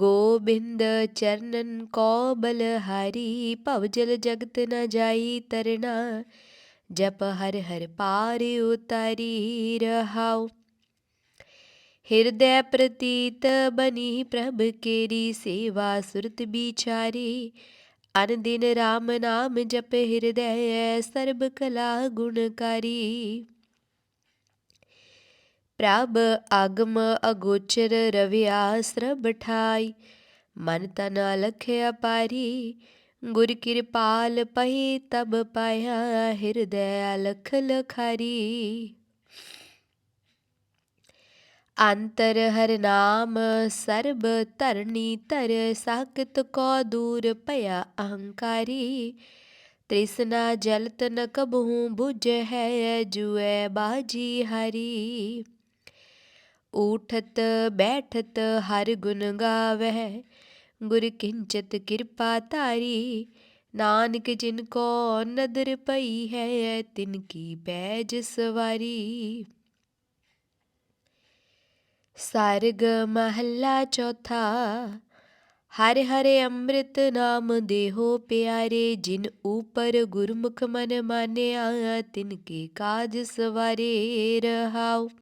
ਗੋਬਿੰਦ ਚਰਨਨ ਕੋ ਬਲਹਾਰੀ ਭਵ ਜਲ ਜਗਤ ਨ ਜਾਈ ਤਰਨਾ ਜਪ ਹਰ ਹਰ ਪਾਰ ਉਤਾਰੀ ਰਹਾਉ। ਹਿਰਦੈ ਪ੍ਰਤੀਤ ਬਨੀ ਪ੍ਰਭ ਕੇਰੀ, ਸੇਵਾ ਸੁਰਤ ਵਿਚਾਰੀ ਅਨ ਦਿਨ RAM ਨਾਮ ਜਪ ਹਿਰਦੈ, ਸਰਬ ਕਲਾ ਗੁਣਕਾਰੀ ਪ੍ਰਭ ਆਗਮ ਅਗੋਚਰ ਰਵਿਆ ਸਰਬ ਠਾਈ ਮਨ ਤਨ ਅਲਖ ਅਪਾਰੀ, ਗੁਰ ਕਿਰਪਾਲ ਪਈ ਤਬ ਪਾਇਆ ਹਿਰਦੈ ਅਲਖ ਲਖਾਰੀ। ਅੰਤਰ ਹਰ ਨਾਮ, ਸਰਬ ਧਰਨੀ ਤਰ ਸਾਕਤ ਕੋ ਦੂਰ ਭਇਆ ਅਹੰਕਾਰੀ। ਤ੍ਰਿਸ਼ਨਾ ਜਲਤ ਨ ਕਬਹੂ 부ਝ ਹੈ ਜੁਐ ਬਾਜੀ ਹਰੀ। ਊਠਤ, ਬੈਠਤ, ਹਰ ਗੁਣ ਗਾਵਹਿ। ਗੁਰ ਕਿੰਚਤ ਕਿਰਪਾ ਧਾਰੀ, ਨਾਨਕ ਜਿਨ ਕੋ ਨਦਰ ਪਈ ਹੈ, ਤਿਨ ਕੀ ਬੈਜ ਸਵਾਰੀ। ਸਰਗ ਮਹੱਲਾ ਚੌਥਾ, ਹਰ ਹਰੇ ਅੰਮ੍ਰਿਤ ਨਾਮ ਦੇਹੋ ਪਿਆਰੇ, ਜਿਨ ਉਪਰ ਗੁਰਮੁਖ ਮਨ ਮਾਨਿਆ, ਤਿਨ ਕੇ ਕਾਜ ਸਵਾਰੇ ਰਹਾਉ।